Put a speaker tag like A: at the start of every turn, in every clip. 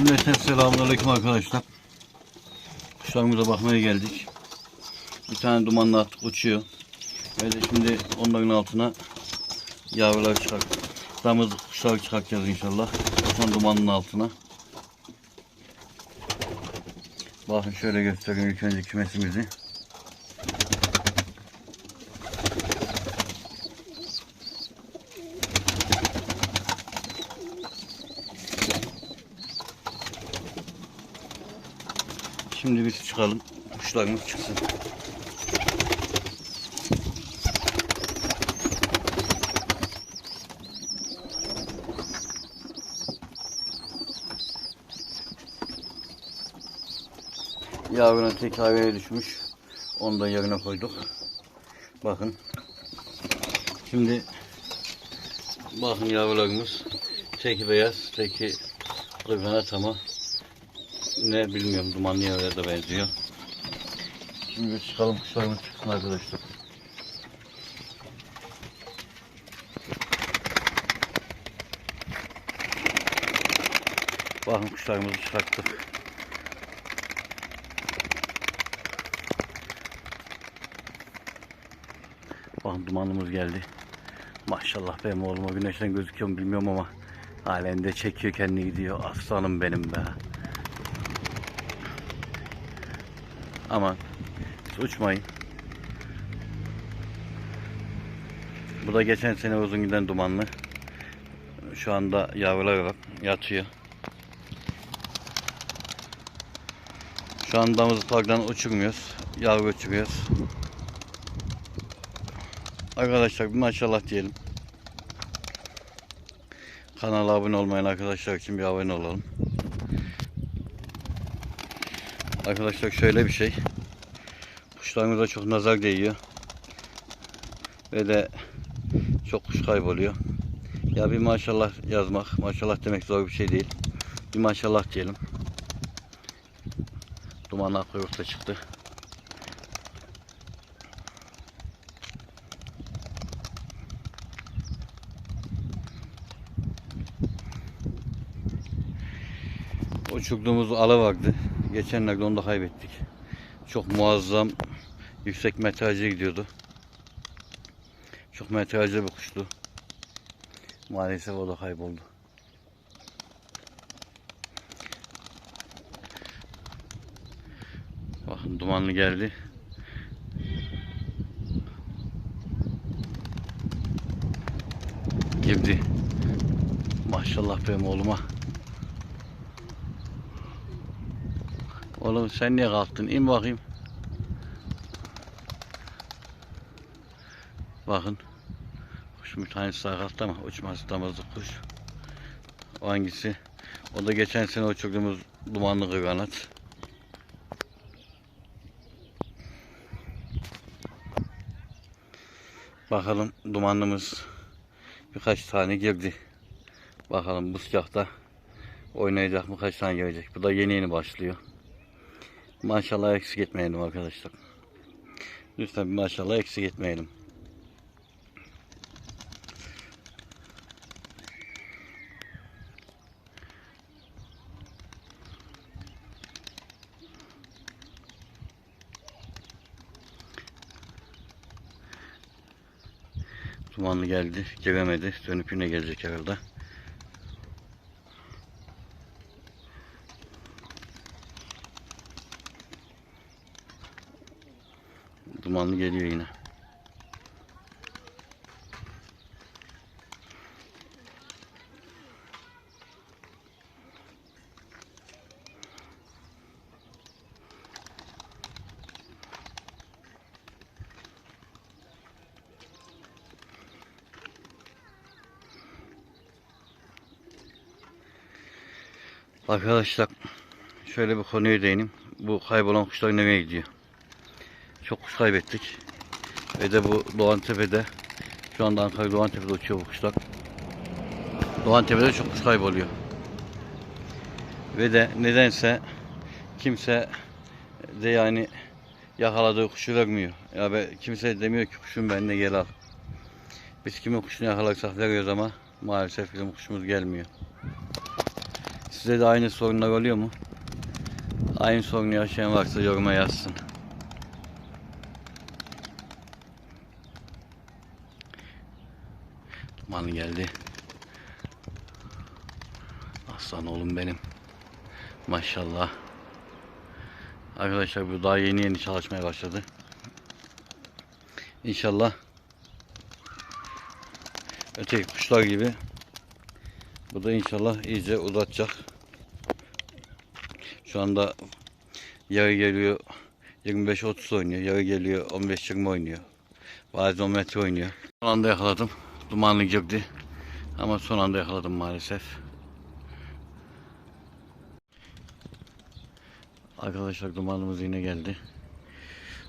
A: Cümleten selamünaleyküm arkadaşlar. Kuşlarımıza bakmaya geldik. Bir tane dumanlı attık uçuyor. De şimdi onların altına yavrular çıkart. Damızlık kuşlar çıkartacağız inşallah. Son dumanın altına. Bakın şöyle göstereyim ilk önce kümesimizi. Şimdi biz çıkalım. Kuşlarımız çıksın. Yavruna tek havaya düşmüş. Onu da yerine koyduk. Bakın. Şimdi bakın yavrularımız teki beyaz, teki kırgana ama ne bilmiyorum dumanlı yerlere de benziyor. Şimdi çıkalım kuşlarımız çıksın arkadaşlar. Bakın kuşlarımızı çıkarttık. Bakın dumanımız geldi. Maşallah benim oğluma güneşten gözüküyor mu bilmiyorum ama halen de çekiyor kendini gidiyor. Aslanım benim be. Aman uçmayın. Bu da geçen sene uzun giden dumanlı. Şu anda yavrular. Yatıyor. Şu an damızlıklardan uçurmuyoruz. Yavru uçuruyoruz. Arkadaşlar maşallah diyelim. Kanala abone olmayan arkadaşlar için bir abone olalım. Arkadaşlar şöyle bir şey. Kuşlarımıza çok nazar değiyor. Ve de çok kuş kayboluyor. Ya bir maşallah yazmak, maşallah demek zor bir şey değil. Bir maşallah diyelim. Dumanlar kuyrukta çıktı. Uçurduğumuz ala vardı. Geçenlerde onu da kaybettik. Çok muazzam yüksek metrajlı gidiyordu. Çok metrajlı bir kuştu. Maalesef o da kayboldu. Bakın dumanlı geldi. Girdi. Maşallah benim oğluma. Oğlum sen niye kalktın? İn bakayım. Bakın. Kuşun bir tanesi sağ kalktı ama uçması damızlık kuş. O hangisi? O da geçen sene uçurduğumuz dumanlı kırganat. Bakalım dumanlımız birkaç tane girdi. Bakalım bu sıcakta oynayacak mı kaç tane gelecek. Bu da yeni yeni başlıyor. Maşallah eksik etmeyelim arkadaşlar. Lütfen maşallah eksik etmeyelim. Dumanlı geldi, giremedi. Dönüp yine gelecek herhalde. Dumanlı geliyor yine. Arkadaşlar şöyle bir konuya değineyim. Bu kaybolan kuşlar nereye gidiyor? Çok kuş kaybettik. Ve de bu Doğan Tepe'de şu anda Ankara Doğan Tepe'de uçuyor bu kuşlar. Doğan Tepe'de çok kuş kayboluyor. Ve de nedense kimse de yani yakaladığı kuşu vermiyor. Ya be, kimse demiyor ki kuşun benimle gel al. Biz kimin kuşunu yakalarsak veriyoruz ama maalesef bizim kuşumuz gelmiyor. Size de aynı sorunlar oluyor mu? Aynı sorunu yaşayan varsa yoruma yazsın. Duman geldi. Aslan oğlum benim. Maşallah. Arkadaşlar bu daha yeni yeni çalışmaya başladı. İnşallah öteki kuşlar gibi bu da inşallah iyice uzatacak. Şu anda yarı geliyor 25-30 oynuyor. Yarı geliyor 15-20 oynuyor. Bazen 10 metre oynuyor. Son anda yakaladım. Girdi. Ama son anda yakaladım maalesef. Arkadaşlar dumanımız yine geldi.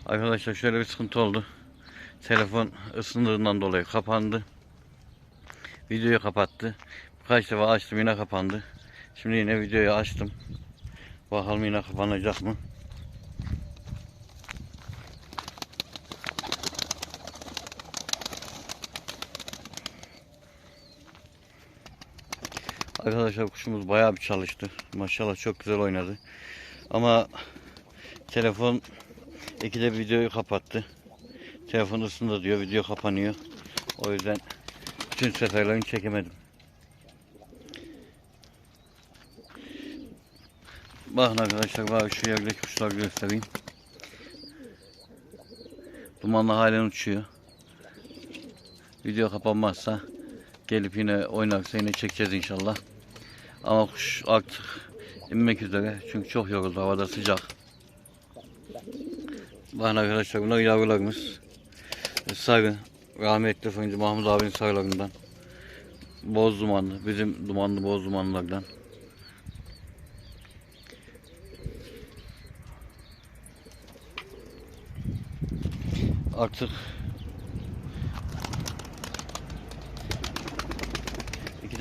A: Arkadaşlar şöyle bir sıkıntı oldu. Telefon ısındığından dolayı kapandı. Videoyu kapattı. Birkaç defa açtım yine kapandı. Şimdi yine videoyu açtım. Bakalım yine kapanacak mı? Arkadaşlar kuşumuz bayağı bir çalıştı. Maşallah çok güzel oynadı. Ama telefon ikide videoyu kapattı. Telefon ısındı diyor, video kapanıyor. O yüzden bütün seferlerini çekemedim. Bakın arkadaşlar bak şu yerdeki kuşları göstereyim. Dumanlı halen uçuyor. Video kapanmazsa gelip yine oynarsa yine çekeceğiz inşallah. Ama kuş artık inmek üzere çünkü çok yoruldu havada sıcak. Bakın arkadaşlar bunlar yavrularımız. Sarı rahmetli fırıncı Mahmut abinin sarılarından. Boz dumanlı bizim dumanlı boz dumanlardan. Artık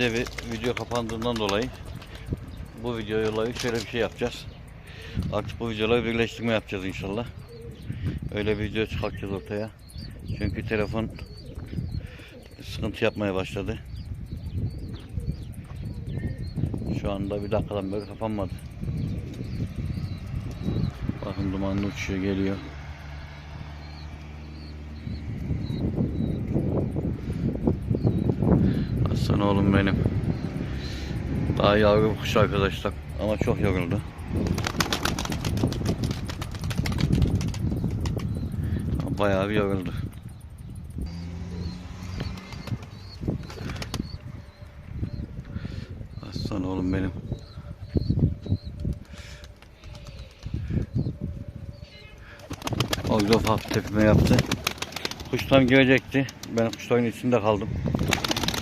A: bir video kapandığından dolayı bu videoyu şöyle bir şey yapacağız. Artık bu videoları birleştirme yapacağız inşallah. Öyle bir video çıkartacağız ortaya. Çünkü telefon sıkıntı yapmaya başladı. Şu anda bir dakikadan beri kapanmadı. Bakın dumanlı uçuyor geliyor. Aslan oğlum benim. Daha yavru kuş arkadaşlar ama çok yoruldu. Bayağı bir yoruldu. Aslan oğlum benim. Orada ufak tepme yaptı. Kuş tam girecekti. Ben kuşların içinde kaldım.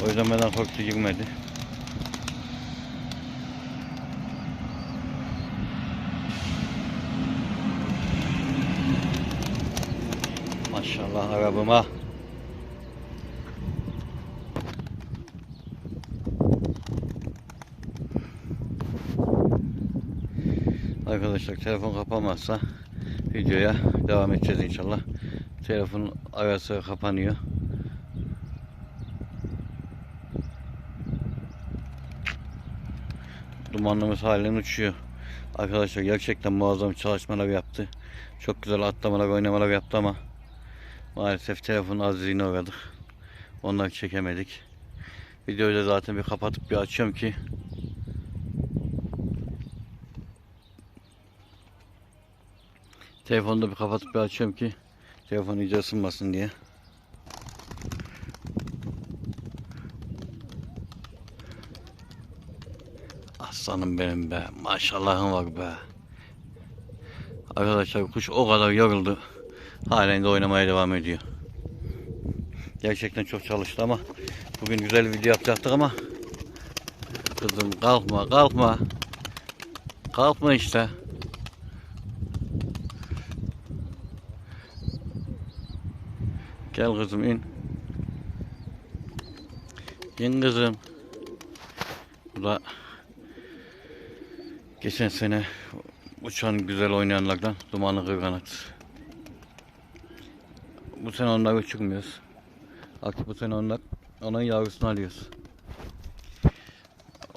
A: O yüzden benden korktu girmedi. Maşallah arabama. Arkadaşlar telefon kapanmazsa videoya devam edeceğiz inşallah. Telefon arası kapanıyor. Dumanlımız halen uçuyor. Arkadaşlar gerçekten muazzam çalışmalar yaptı. Çok güzel atlamalar, oynamalar yaptı ama maalesef telefonun azizliğine uğradık. Onları çekemedik. Videoyu da zaten bir kapatıp bir açıyorum ki Telefonu da bir kapatıp bir açıyorum ki telefon iyice ısınmasın diye. Aslanım benim be. Maşallahım var be. Arkadaşlar kuş o kadar yoruldu. Halen de oynamaya devam ediyor. Gerçekten çok çalıştı ama bugün güzel bir video yapacaktık ama kızım kalkma kalkma. Kalkma işte. Gel kızım in. İn kızım. Bu da Geçen sene uçan güzel oynayanlardan dumanlı kırganat. Bu sene onlar uçurmuyoruz. Artık bu sene onlar onun yavrusunu alıyoruz.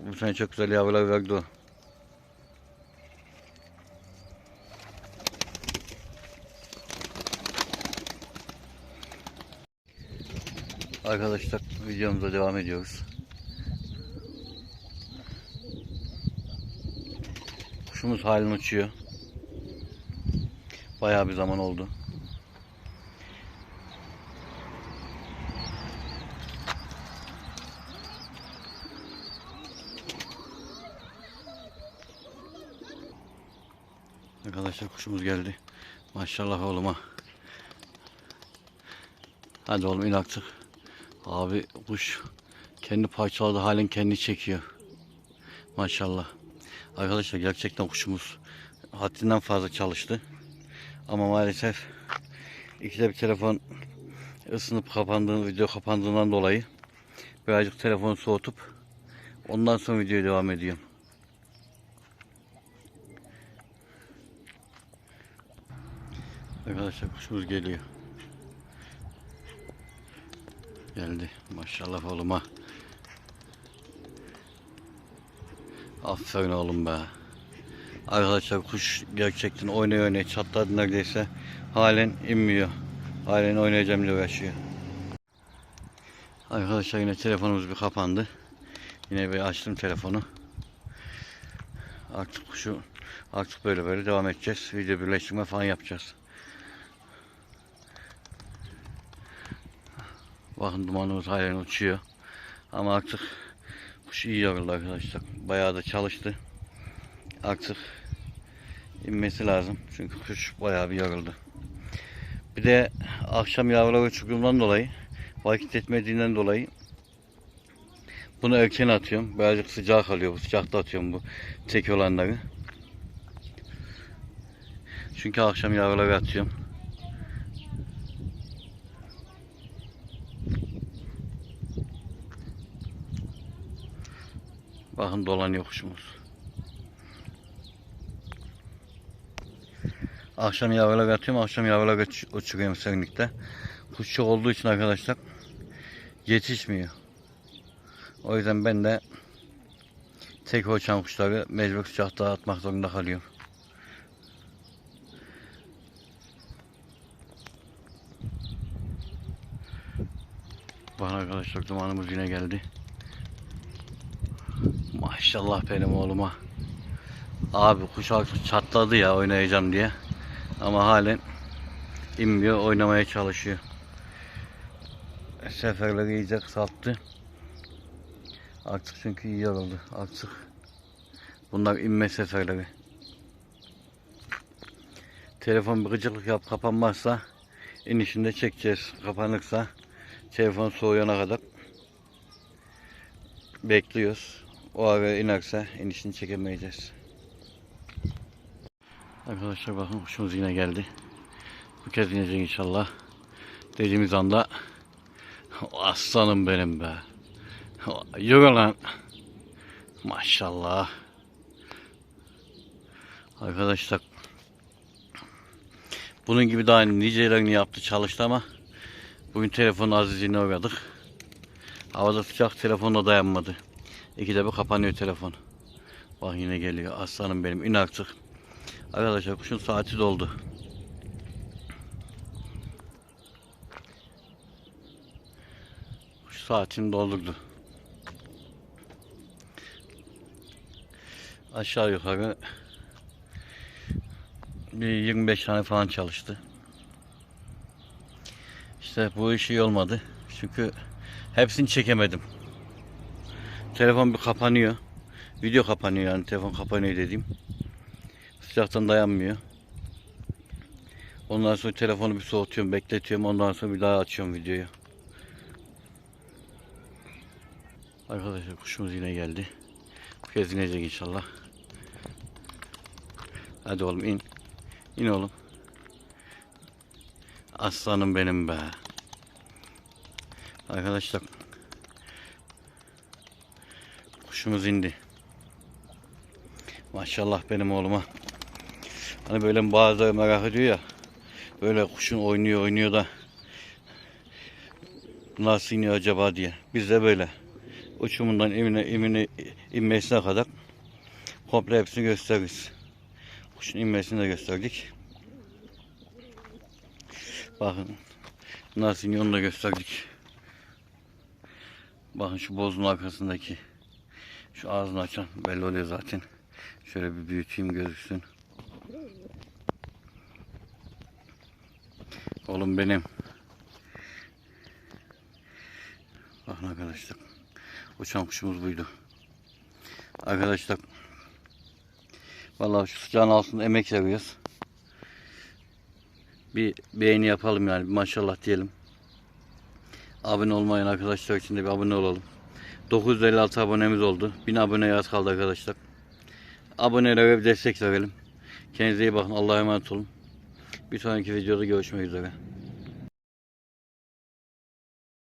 A: Bu sene çok güzel yavrular verdi o. Arkadaşlar videomuza devam ediyoruz. Kuşumuz halen uçuyor. Bayağı bir zaman oldu. Arkadaşlar kuşumuz geldi. Maşallah oğluma. Hadi oğlum in artık. Abi kuş kendi parçaladı halen kendi çekiyor. Maşallah. Arkadaşlar gerçekten kuşumuz haddinden fazla çalıştı. Ama maalesef ikide bir telefon ısınıp kapandığı, video kapandığından dolayı birazcık telefonu soğutup ondan sonra videoya devam ediyorum. Arkadaşlar kuşumuz geliyor. Geldi. Maşallah oğluma. Aferin oğlum be. Arkadaşlar kuş gerçekten oynaya oynaya çatladı neredeyse. Halen inmiyor. Halen oynayacağım diye uğraşıyor. Arkadaşlar yine telefonumuz bir kapandı. Yine bir açtım telefonu. Artık kuşu artık böyle böyle devam edeceğiz. Video birleştirme falan yapacağız. Bakın dumanımız halen uçuyor. Ama artık kuş iyi yoruldu arkadaşlar. Bayağı da çalıştı. Artık inmesi lazım. Çünkü kuş bayağı bir yoruldu. Bir de akşam yavruları uçurduğumdan dolayı vakit etmediğinden dolayı bunu erken atıyorum. Birazcık sıcak kalıyor. Bu sıcakta atıyorum bu tek olanları. Çünkü akşam yavruları atıyorum. Bakın dolanıyor kuşumuz. Akşam yavrular atıyorum, akşam yavrular uç- uçuruyorum serinlikte. Kuş çok olduğu için arkadaşlar yetişmiyor. O yüzden ben de tek uçan kuşları mecbur sıcakta atmak zorunda kalıyorum. Bakın arkadaşlar dumanımız yine geldi. Maşallah benim oğluma. Abi kuş çatladı ya oynayacağım diye. Ama halen inmiyor oynamaya çalışıyor. Seferleri iyice kısalttı. Artık çünkü iyi yoruldu. Artık bunlar inme seferleri. Telefon bir gıcıklık yap kapanmazsa inişinde çekeceğiz. Kapanırsa telefon soğuyana kadar bekliyoruz. O ara inerse inişini çekemeyeceğiz. Arkadaşlar bakın kuşumuz yine geldi. Bu kez inecek inşallah. Dediğimiz anda aslanım benim be. Yürü lan. Maşallah. Arkadaşlar bunun gibi daha nicelerini yaptı çalıştı ama bugün telefonun azizliğine uğradık. Havada sıcak telefonla dayanmadı. İkide bir kapanıyor telefon. Bak yine geliyor. Aslanım benim. İn artık. Arkadaşlar kuşun saati doldu. Kuş saatini doldurdu. Aşağı yukarı bir 25 tane falan çalıştı. İşte bu iş iyi olmadı. Çünkü hepsini çekemedim. Telefon bir kapanıyor. Video kapanıyor yani telefon kapanıyor dediğim. Sıcaktan dayanmıyor. Ondan sonra telefonu bir soğutuyorum, bekletiyorum. Ondan sonra bir daha açıyorum videoyu. Arkadaşlar kuşumuz yine geldi. Bu kez inecek inşallah. Hadi oğlum in. İn oğlum. Aslanım benim be. Arkadaşlar kuşumuz indi. Maşallah benim oğluma. Hani böyle bazıları merak ediyor ya. Böyle kuşun oynuyor oynuyor da nasıl iniyor acaba diye. Biz de böyle uçumundan imine, imine, inmesine kadar komple hepsini gösteririz. Kuşun inmesini de gösterdik. Bakın nasıl iniyor onu da gösterdik. Bakın şu bozun arkasındaki şu ağzını açan belli oluyor zaten. Şöyle bir büyüteyim gözüksün. Oğlum benim. Bakın arkadaşlar. Uçan kuşumuz buydu. Arkadaşlar. Vallahi şu sıcağın altında emek veriyoruz. Bir beğeni yapalım yani. Maşallah diyelim. Abone olmayan arkadaşlar için de bir abone olalım. 956 abonemiz oldu. 1000 aboneye az kaldı arkadaşlar. Abonelere bir destek verelim. Kendinize iyi bakın. Allah'a emanet olun. Bir sonraki videoda görüşmek üzere.